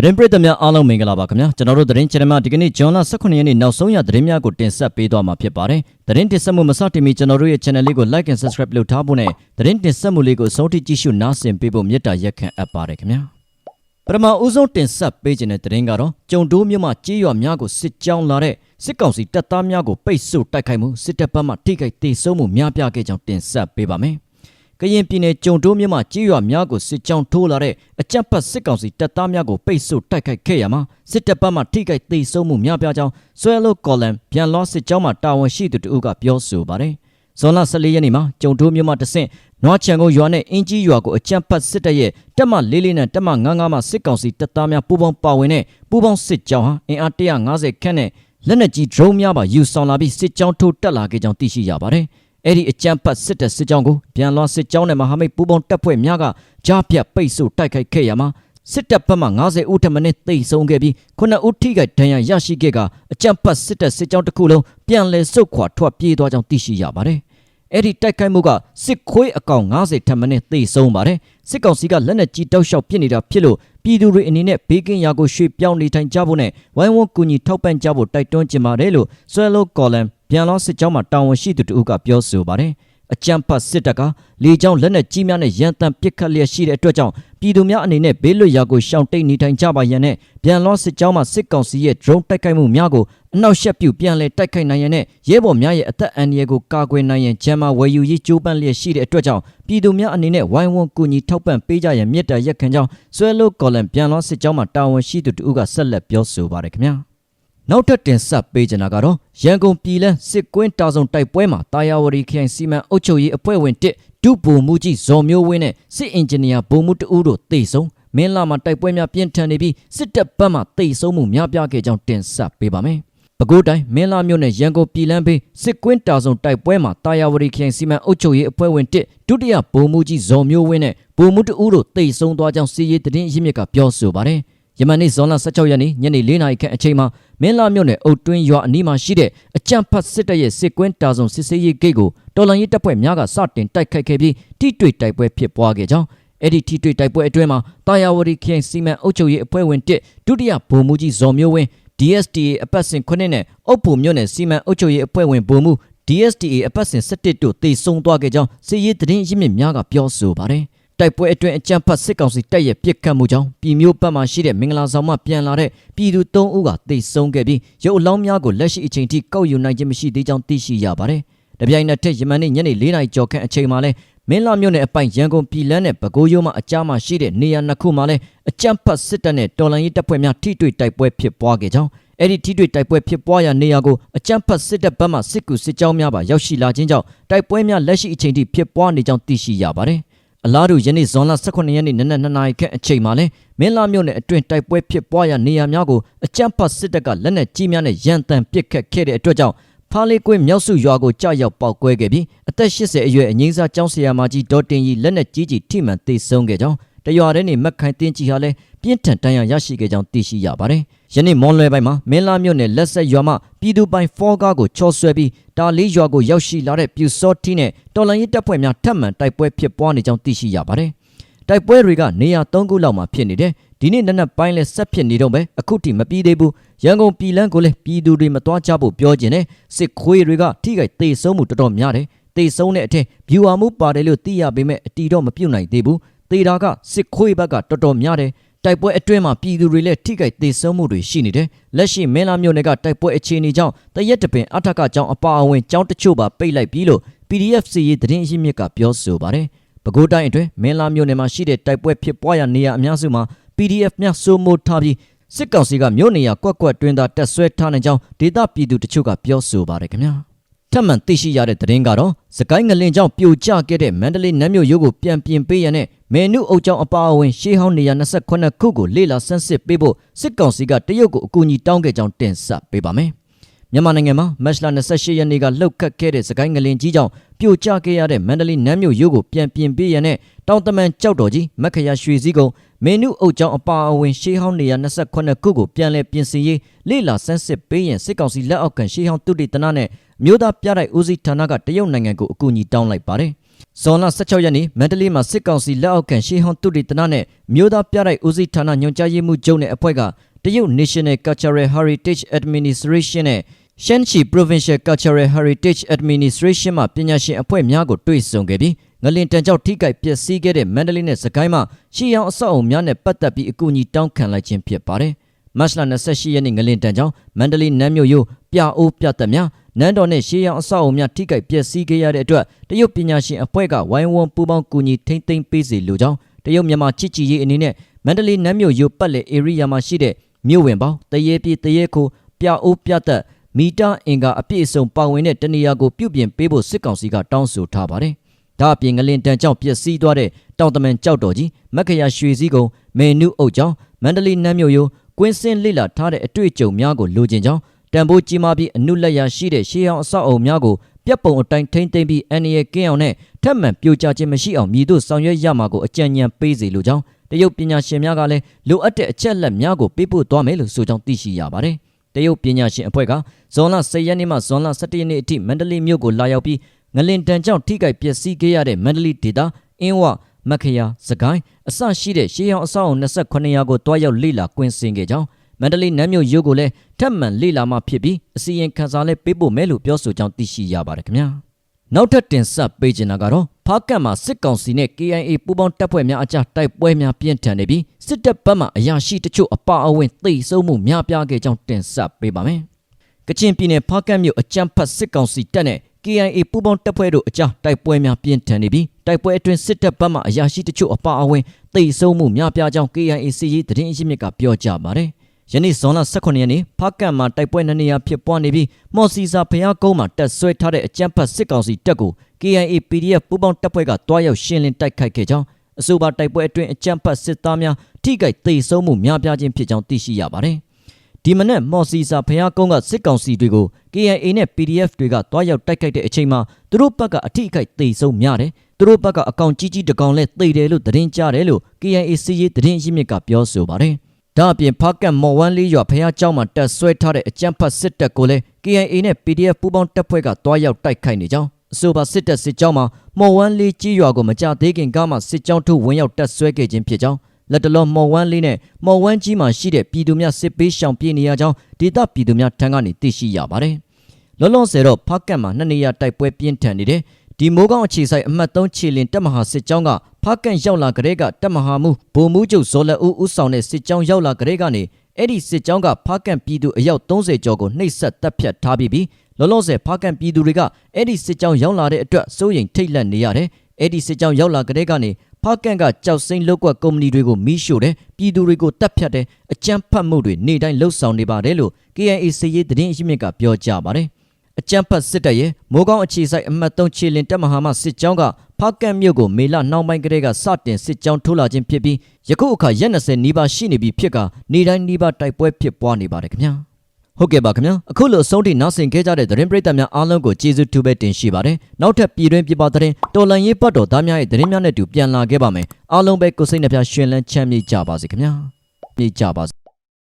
သတင်းပရိသတ်များအားလုံးမင်္ဂလာပါခင်ဗျာကျွန်တော်တို့သတင်းချန်နယ်မှာဒီကနေ့ဂျွန်လ18ရက်နေ့နောက်ဆုံးရသတင်းများကိုတင်ဆက်ပေးသွားမှာဖြစ်ပါတယ်သတင်းတင်ဆက်မှုမစတင်မီကျွန်တော်တို့ရဲ့ channel လေးကို like and subscribe လုပ်ထားဖို့နဲ့သတင်းတင်ဆက်မှုလေးကိုအဆုံးထိကြည့်ရှုနားဆင်ပေးဖို့မေတ္တာရက်ခံအပ်ပါတယ်ခင်ဗျာပထမဦးဆုံးတင်ဆက်ပေးခြင်းတဲ့သတင်းကတော့ကြုံတိုးမြို့မှာကြေးရွာများကိုစစ်ကြောင်းလာတဲ့စစ်ကောင်စီတပ်သားများကိုပိတ်ဆို့တိုက်ခိုက်မှုစစ်တပ်ဘက်မှထိခိုက်ဒေဆုံးမှုများပြားခဲ့ကြောင်းတင်ဆက်ပေးပါမယ် ကရင်ပြည်နယ်ကြုံတိုးမြို့မှာကြေးရွာများကိုစစ်ကြောင်းထိုးလာတဲ့အကြမ်းဖက်စစ်ကောင်စီတပ်သားများကိုပိတ်ဆို့တိုက်ခိုက်ခဲ့ရမှာစစ်တပ်ဘက်မှထိခိုက်ဒေဆုံးမှုများပြားကြောင်းဆွဲလို့ကော်လန်ပြန်လောစစ်ကြောင်းမှတာဝန်ရှိသူတို့ကပြောဆိုပါတယ်ဇွန်လ14ရက်နေ့မှာကြုံတိုးမြို့မှာတဆင့်နွားချံကိုရွာနဲ့အင်ကြီးရွာကိုအကြမ်းဖက်စစ်တပ်ရဲ့တက်မလေးလေးနဲ့တက်မ99မှာစစ်ကောင်စီတပ်သားများပူးပေါင်းပါဝင်တဲ့ပူးပေါင်းစစ်ကြောင်းဟာအင်အား150ခန့်နဲ့လက်နက်ကြီး drone များပါယူဆောင်လာပြီးစစ်ကြောင်းထိုးတက်လာခဲ့ကြောင်းသိရှိရပါတယ်။ အဲ့ဒီအကြမ်းဖက်စစ်တပ်စစ်ကြောင်းကိုပြန်လွှားစစ်ကြောင်းနဲ့မဟာမိတ်ပူးပေါင်းတပ်ဖွဲ့များကကြားဖြတ်ပိတ်ဆို့တိုက်ခိုက်ခဲ့ရမှာစစ်တပ်ဘက်မှ90ဦးထက်မနည်းသိမ်းဆုံးခဲ့ပြီး9ဦးထိခိုက်ဒဏ်ရာရရှိခဲ့ကအကြမ်းဖက်စစ်တပ်စစ်ကြောင်းတစ်ခုလုံးပြန်လည်ဆုတ်ခွာထွက်ပြေးသွားကြောင်းသိရှိရပါတယ်။အဲ့ဒီတိုက်ခိုက်မှုကစစ်ခွေးအကောင်90ထက်မနည်းသိဆုံးပါတယ်စစ်ကောင်စီကလက်နက်ကြီးတောက်လျှောက်ပစ်နေတာဖြစ်လို့ပြည်သူတွေအနေနဲ့ဘေးကင်းရာကိုရွှေ့ပြောင်းနေထိုင်ကြဖို့နဲ့ဝိုင်းဝန်းကူညီထောက်ပံ့ကြဖို့တိုက်တွန်းကြပါတယ်လို့ဆွဲလို့ကော်လန် ပြန်လောစစ်ကြောင်းမှာတာဝန်ရှိသူတို့ကပြောဆိုပါတယ်အကြမ်းဖတ်စစ်တပ်ကလေကြောင်းလက်နက်ကြီးများနဲ့ရန်တမ်းပစ်ခတ်လျက်ရှိတဲ့အတွက်ကြောင့်ပြည်သူများအနေနဲ့ဘေးလွတ်ရာကိုရှောင်တိတ်နေထိုင်ကြပါရန်နဲ့ပြန်လောစစ်ကြောင်းမှာစစ်ကောင်စီရဲ့ drone တိုက်ခိုက်မှုများကိုအနောက်ရှက်ပြုပြန်လည်တိုက်ခိုက်နိုင်ရန်နဲ့ရဲဘော်များရဲ့အသက်အန္တရာယ်ကိုကာကွယ်နိုင်ရန်ဂျမ်းမာဝယ်ယူရေးကြိုးပမ်းလျက်ရှိတဲ့အတွက်ကြောင့်ပြည်သူများအနေနဲ့ဝိုင်းဝန်းကူညီထောက်ပံ့ပေးကြရန်မြစ်တာရက်ခံကြောင်းဆွဲလို့ကော်လန်ပြန်လောစစ်ကြောင်းမှာတာဝန်ရှိသူတို့ကဆက်လက်ပြောဆိုပါတယ်ခင်ဗျာ နောက်ထပ်တင်ဆက်ပေးကြတာကတော့ရန်ကုန်ပြည်လန်းစစ်ကွင်းတာဆုံတိုက်ပွဲမှာတာယာဝတီခရိုင်စီမံအုပ်ချုပ်ရေးအဖွဲ့ဝင်တစ်ဒုဗိုလ်မှူးကြီးဇော်မျိုးဝင်းနဲ့စစ်အင်ဂျင်နီယာဗိုလ်မှူးတဦးတို့တေဆုံးမင်းလာမှာတိုက်ပွဲများပြင်းထန်နေပြီးစစ်တပ်ဘက်မှတေဆုံးမှုများပြားခဲ့ကြောင်းတင်ဆက်ပေးပါမယ်။ပဲခူးတိုင်းမင်းလာမြို့နယ်ရန်ကုန်ပြည်လန်းဘေးစစ်ကွင်းတာဆုံတိုက်ပွဲမှာတာယာဝတီခရိုင်စီမံအုပ်ချုပ်ရေးအဖွဲ့ဝင်တစ်ဒုတိယဗိုလ်မှူးကြီးဇော်မျိုးဝင်းနဲ့ဗိုလ်မှူးတဦးတို့တေဆုံးသွားကြောင်းစီရေးတရင်ရင်းမြစ်ကပြောဆိုပါတယ်။ ယမန်နေ့ဇွန်လ16ရက်နေ့ညနေ4နာရီခန့်အချိန်မှာမင်းလာမြို့နယ်အုတ်တွင်းရွာအနီးမှာရှိတဲ့အကြံဖတ်စစ်တပ်ရဲ့စစ်ကွင်းတာဆုံစစ်ဆေးရေးဂိတ်ကိုတော်လန်ရေးတပ်ဖွဲ့များကစတင်တိုက်ခိုက်ခဲ့ပြီးထိတွေ့တိုက်ပွဲဖြစ်ပွားခဲ့ကြောင်းအဲ့ဒီထိတွေ့တိုက်ပွဲအတွင်းမှာတာယာဝတီခရိုင်စီမံအုပ်ချုပ်ရေးအဖွဲ့ဝင်တစ်ဒုတိယဗိုလ်မှူးကြီးဇော်မျိုးဝင်း DSTA အပတ်စဉ်9နဲ့အုပ်ဖို့မြို့နယ်စီမံအုပ်ချုပ်ရေးအဖွဲ့ဝင်ဗိုလ်မှူး DSTA အပတ်စဉ်17တို့တေဆုံးသွားခဲ့ကြောင်းစစ်ရေးသတင်းရင်းမြစ်များကပြောဆိုပါတယ် တိုက်ပွဲအတွင်းအကြမ်းဖက်စစ်ကောင်စီတပ်ရဲ့ပစ်ခတ်မှုကြောင့်ပြည်မျိုးဘက်မှရှိတဲ့မင်္ဂလာဆောင်မှပြန်လာတဲ့ပြည်သူ၃ဦးကတိတ်ဆုံးခဲ့ပြီးရုပ်အလောင်းများကိုလက်ရှိအချိန်ထိကောက်ယူနိုင်ခြင်းမရှိသေးကြောင်းသိရှိရပါတယ်။တပြိုင်နက်တည်းယမန်နေ့ညနေ၄နာရီကျော်ခန့်အချိန်မှာလဲမင်းလာမြို့နယ်အပိုင်ရန်ကုန်ပြည်လန်းနဲ့ပဲခူးရိုးမှအကြားမှာရှိတဲ့နေရာနှစ်ခုမှာလဲအကြမ်းဖက်စစ်တပ်နဲ့တော်လှန်ရေးတပ်ဖွဲ့များထိတွေ့တိုက်ပွဲဖြစ်ပွားခဲ့ကြောင်းအဲ့ဒီထိတွေ့တိုက်ပွဲဖြစ်ပွားရာနေရာကိုအကြမ်းဖက်စစ်တပ်ဘက်မှစစ်ကူစစ်ကြောင်းများပါရောက်ရှိလာခြင်းကြောင့်တိုက်ပွဲများလက်ရှိအချိန်ထိဖြစ်ပွားနေကြောင်းသိရှိရပါတယ်။ အလားတူယနေ့ဇွန်လ18ရက်နေ့နနက်2နာရီခန့်အချိန်မှာလဲမင်းလာမြို့နယ်အတွင်းတိုက်ပွဲဖြစ်ပွားရာနေရာများကိုအကြမ်းဖက်စစ်တပ်ကလက်နက်ကြီးများနဲ့ရန်တမ်းပစ်ခတ်ခဲ့တဲ့အတွက်ကြောင့်ဖားလေးကွင်းမြောက်စုရွာကိုကြာရောက်ပေါက်ကွဲခဲ့ပြီးအသက်80အရွယ်အငိမ့်စားကျောင်းဆရာမကြီးဒေါ်တင်ကြီးလက်နက်ကြီးကြီးထိမှန်သေဆုံးခဲ့ကြောင်းတရွာထဲနေမက်ခိုင်တင်းကြီးဟာလည်း ပြင်းထန်တန်ရာရရှိခဲ့ကြောင်းသိရှိရပါတယ်။ယနေ့မွန်လွယ်ပိုင်းမှာမင်းလာမြို့နယ်လက်ဆက်ရွာမှပြည်သူပိုင်ဖောကားကိုချော်ဆွဲပြီးတာလေးရွာကိုရောက်ရှိလာတဲ့ပြူစောတီနဲ့တော်လန်ရေးတပ်ဖွဲ့များထပ်မံတိုက်ပွဲဖြစ်ပွားနေကြောင်းသိရှိရပါတယ်။တိုက်ပွဲတွေကနေရာ၃ခုလောက်မှာဖြစ်နေတယ်။ဒီနေ့နက်နက်ပိုင်းလဲဆက်ဖြစ်နေတော့ပဲအခုထိမပြီးသေးဘူး။ရန်ကုန်ပြည်လန်းကိုလည်းပြည်သူတွေမသွားကြဖို့ပြောကျင်တယ်။စစ်ခွေးတွေကထိခိုက်သေဆုံးမှုတော်တော်များတယ်။သေဆုံးတဲ့အထက်ဗျူဟာမှုပါတယ်လို့သိရပေမဲ့အတီတော့မပြုတ်နိုင်သေးဘူး။သေတာကစစ်ခွေးဘက်ကတော်တော်များတယ်။ တိုက်ပွဲအတွင်းမှာပြည်သူတွေလည်းထိခိုက်သေဆုံးမှုတွေရှိနေတယ်။လက်ရှိမင်းလာမြို့နယ်ကတိုက်ပွဲအခြေအနေကြောင့်တရက်တပင်အထက်ကကြောင်းအပါအဝင်ကြောင်းတချို့ပါပိတ်လိုက်ပြီးလို့ PDF စီရေးသတင်းအရင်းမြစ်ကပြောဆိုပါတယ်။ပဲခူးတိုင်းအတွင်းမင်းလာမြို့နယ်မှာရှိတဲ့တိုက်ပွဲဖြစ်ပွားရာနေရာအများစုမှာ PDF များစိုးမိုးထားပြီးစစ်ကောင်စီကမြို့နေရာကွက်ကွက်တွင်သာတက်ဆွဲထားနိုင်ကြောင်းဒေသပြည်သူတချို့ကပြောဆိုပါတယ်ခင်ဗျာ ထပ်မံသိရှိရတဲ့သတင်းကတော့စကိုင်းငလင်ကြောင့်ပြိုကျခဲ့တဲ့မန္တလေးနမ်းမြို့ရုပ်ကိုပြန်ပြင်ပေးရတဲ့မေနုအုပ်ကျောင်းအပါအဝင်ရှေးဟောင်းနေရာ28ခုကိုလေ့လာဆန်းစစ်ပေးဖို့စစ်ကောင်စီကတရုတ်ကိုအကူအညီတောင်းခဲ့ကြောင်းတင်ဆက်ပေးပါမယ်မြန်မာနိုင်ငံမှာမတ်လ28ရက်နေ့ကလှုပ်ခတ်ခဲ့တဲ့စကိုင်းငလင်ကြီးကြောင့်ပြိုကျခဲ့ရတဲ့မန္တလေးနမ်းမြို့ရုပ်ကိုပြန်ပြင်ပေးရတဲ့တောင်တမန်ကြောက်တော်ကြီးမက္ခရရွှေစည်းကု န်းမေနုအုပ်ကျောင်းအပါအဝင်ရှေးဟောင်းနေရာ28ခုကိုပြန်လည်ပြင်ဆင်ရေးလေ့လာဆန်းစစ်ပေးရင်စစ်ကောင်စီလက်အောက်ခံရှေးဟောင်းတုတေသနနဲ့မြို့သားပြတိုက်ဦးစီးဌာနကတရုတ်နိုင်ငံကိုအကူအညီတောင်းလိုက်ပါတယ်ဇွန်လ16ရက်နေ့မန္တလေးမှာစစ်ကောင်စီလက်အောက်ခံရှေးဟောင်းတုတိတနနဲ့မြို့သားပြတိုက်ဦးစီးဌာနညွှန်ကြားရေးမှူးချုပ်နဲ့အဖွဲ့ကတရုတ် National Cultural Heritage Administration နဲ့ Shanxi Provincial Cultural Heritage Administration မှပညာရှင်အဖွဲ့များကိုတွေ့ဆုံခဲ့ပြီး ငလင်တန်ကြောင့်ထိခိုက်ပျက်စီးခဲ့တဲ့မန္တလေးနဲ့စကိုင်းမှာရှေးဟောင်းအဆောက်အအုံများနဲ့ပတ်သက်ပြီးအကူအညီတောင်းခံလိုက်ခြင်းဖြစ်ပါတယ်။မတ်လ28ရက်နေ့ငလင်တန်ကြောင့်မန္တလေးနမ်းမြို့ရိုးပြအိုးပြတ်များနန်းတော်နဲ့ရှေးရောင်အဆောက်အုံများထိခိုက်ပျက်စီးခဲ့ရတဲ့အတွက်တရုတ်ပညာရှင်အဖွဲ့ကဝိုင်းဝန်းပူးပေါင်းကူညီထိန်းသိမ်းပေးစီလိုကြောင်းတရုတ်မြန်မာချစ်ကြည်ရေးအနေနဲ့မန္တလေးနမ်းမြို့ရိုးပတ်လည် area မှာရှိတဲ့မြို့ဝင်ပေါင်းတရေပြေတရေခိုပြအိုးပြတ်မီတာအင်ကာအပြည့်အစုံပါဝင်တဲ့တနေရာကိုပြုပြင်ပေးဖို့စစ်ကောင်စီကတောင်းဆိုထားပါတယ်။ ဒါအပြင်ငလင်တန်ကြောင့်ပျက်စီးသွားတဲ့တောင်တမန်ကြောက်တော်ကြီးမက္ခရရွှေစည်းကုံမေနုအုပ်ကျောင်းမန္တလေးနမ်းမြို့ရိုးကွင်းစင်းလိလာထားတဲ့အတွေ့အကြုံများကိုလိုချင်ကြောင်းတန်ဖိုးကြီးမားပြီးအနုလက်ရရှိတဲ့ရှေးဟောင်းအဆောက်အအုံများကိုပြက်ပုံအတိုင်းထိမ့်သိမ့်ပြီးအန်ရကင်းအောင်နဲ့ထက်မှန်ပြိုကျခြင်းမရှိအောင်မြည်တို့ဆောင်ရွက်ရမှာကိုအကြံဉာဏ်ပေးစီလိုကြောင်းတရုတ်ပညာရှင်များကလည်းလိုအပ်တဲ့အချက်လက်များကိုပေးပို့သွားမယ်လို့ဆိုကြောင်းသိရှိရပါတယ်။တရုတ်ပညာရှင်အဖွဲ့ကဇွန်လ10ရက်နေ့မှဇွန်လ17ရက်နေ့အထိမန္တလေးမြို့ကိုလာရောက်ပြီး ငလင်တန်ကြောင့်ထိခိုက်ပျက်စီးခဲ့ရတဲ့မန္တလေးဒေသအင်းဝမခယာစကိုင်းအစရှိတဲ့ရှေးဟောင်းအဆောက်အုံ28ရာကိုတွားရောက်လေ့လာကွင်းဆင်းခဲ့ကြောင်းမန္တလေးနမ်းမြို့ရုပ်ကိုလည်းထပ်မံလေ့လာမှဖြစ်ပြီးအစီရင်ခံစာလည်းပေးဖို့မယ်လို့ပြောဆိုကြောင်းသိရှိရပါတယ်ခင်ဗျာနောက်ထပ်တင်ဆက်ပေးချင်တာကတော့ဖားကတ်မှာစစ်ကောင်စီနဲ့ KIA ပူးပေါင်းတပ်ဖွဲ့များအကြားတိုက်ပွဲများပြင်းထန်နေပြီးစစ်တပ်ဘက်မှအရာရှိတချို့အပါအဝင်သိဆုံးမှုများပြားခဲ့ကြောင်းတင်ဆက်ပေးပါမယ်ကချင်ပြည်နယ်ဖားကတ်မြို့အကြမ်းဖက်စစ်ကောင်စီတပ်နဲ့ KIA ပူးပေါင်းတပ်ဖွဲ့တို့အကြားတိုက်ပွဲများပြင်းထန်နေပြီးတိုက်ပွဲအတွင်းစစ်တပ်ဘက်မှအရာရှိတချို့အပါအဝင်သိဆုံးမှုများပြားကြောင်း KIA စီရေးသတင်းအရင်းမြစ်ကပြောကြားပါတယ်ယနေ့ဇွန်လ18ရက်နေ့ဖားကတ်မှာတိုက်ပွဲနှစ်နေရာဖြစ်ပွားနေပြီးမော်စီစာဖျားကုန်းမှာတက်ဆွဲထားတဲ့အကြမ်းဖက်စစ်ကောင်စီတပ်ကို KIA PDF ပူးပေါင်းတပ်ဖွဲ့ကတွားရောက်ရှင်းလင်းတိုက်ခိုက်ခဲ့ကြောင်းအဆိုပါတိုက်ပွဲအတွင်းအကြမ်းဖက်စစ်သားများထိခိုက်သိမ်းဆုံးမှုများပြားခြင်းဖြစ်ကြောင်းသိရှိရပါတယ်။ ဒီမနက်မော်စီစာဖျားကုန်းကစစ်ကောင်စီတွေကို KIA နဲ့ PDF တွေကတွားရောက်တိုက်ခိုက်တဲ့အချိန်မှာသူတို့ဘက်ကအထိအခိုက်သိဆုံးများတယ်။သူတို့ဘက်ကအကောင်ကြီးကြီးတကောင်လဲသိတယ်လို့သတင်းကြားတယ်လို့ KIA စီရေးသတင်းရင်းမြစ်ကပြောဆိုပါတယ်။ဒါအပြင်ဖားကတ်မော်ဝမ်းလေးရွာဖျားကျောင်းမှာတက်ဆွဲထားတဲ့အကြမ်းဖက်စစ်တပ်ကိုလဲ KIA နဲ့ PDF ပူးပေါင်းတပ်ဖွဲ့ကတွားရောက်တိုက်ခိုက်နေကြောင်းအဆိုပါစစ်တပ်စစ်ကြောင်းမှာမော်ဝမ်းလေးကြီးရွာကိုမကြသေးခင်ကမှစစ်ကြောင်းထုတ်ဝင်ရောက်တက်ဆွဲခဲ့ခြင်းဖြစ်ကြောင်း လက်တလုံးမော်ဝမ်းလေးနဲ့မော်ဝမ်းကြီးမှာရှိတဲ့ပြည်သူများစစ်ပေးရှောင်ပြေးနေရကြောင်းဒေသပြည်သူများထံကနေသိရှိရပါတယ်။လောလောဆယ်တော့ဖားကတ်မှာနှစ်နေရာတိုက်ပွဲပြင်းထန်နေတယ်ဒီမိုးကောင်းအခြေဆိုင်အမှတ်3ခြေလင်တပ်မဟာစစ်ကြောင်းကဖားကန်ရောက်လာကြတဲ့ကတပ်မဟာမှုဗိုလ်မှူးချုပ်ဇော်လက်ဦးဦးဆောင်တဲ့စစ်ကြောင်းရောက်လာကြတဲ့ကနေအဲ့ဒီစစ်ကြောင်းကဖားကန်ပြည်သူအယောက်30ကျော်ကိုနှိပ်စက်တပ်ဖြတ်ထားပြီးပြီးလောလောဆယ်ဖားကန်ပြည်သူတွေကအဲ့ဒီစစ်ကြောင်းရောက်လာတဲ့အတွက်စိုးရိမ်ထိတ်လန့်နေရတယ်အဲ့ဒီစစ်ကြောင်းရောက်လာကြတဲ့ကနေ ဖားကန်ကကြောက်စိမ့်လောက်ကွက်ကုမ္ပဏီတွေကိုမီးရှို့တယ်ပြည်သူတွေကိုတပ်ဖြတ်တယ်အကြမ်းဖက်မှုတွေနေတိုင်းလှုပ်ဆောင်နေပါတယ်လို့ KNA စစ်ရေးသတင်းအရင်းမြစ်ကပြောကြားပါတယ်အကြမ်းဖက်စစ်တပ်ရဲ့မိုးကောင်းအခြေဆိုင်အမှတ်3ခြေလင်တပ်မဟာမစစ်ကြောင်းကဖားကန့်မြို့ကိုမေလနှောင်းပိုင်းကတည်းကစတင်စစ်ကြောင်းထိုးလာခြင်းဖြစ်ပြီးယခုအခါရက်20နီးပါးရှိနေပြီဖြစ်ကနေတိုင်းနီးပါးတိုက်ပွဲဖြစ်ပွားနေပါတယ်ခင်ဗျာ ဟုတ်ကဲ့ပါခင်ဗျာအခုလိုအဆုံးထိနောက်ဆင်ခဲ့ကြတဲ့သတင်းပရိသတ်များအားလုံးကိုကျေးဇူးတူပဲတင်ရှိပါတယ်နောက်ထပ်ပြည်တွင်းပြည်ပသတင်းတော်လန်ရေးပတ်တော်သားများရဲ့သတင်းများနဲ့တူပြန်လာခဲ့ပါမယ်အားလုံးပဲကိုစိတ်နှပြရှင်လန်းချမ်းမြေ့ကြပါစေခင်ဗျာမြေ့ကြပါစေ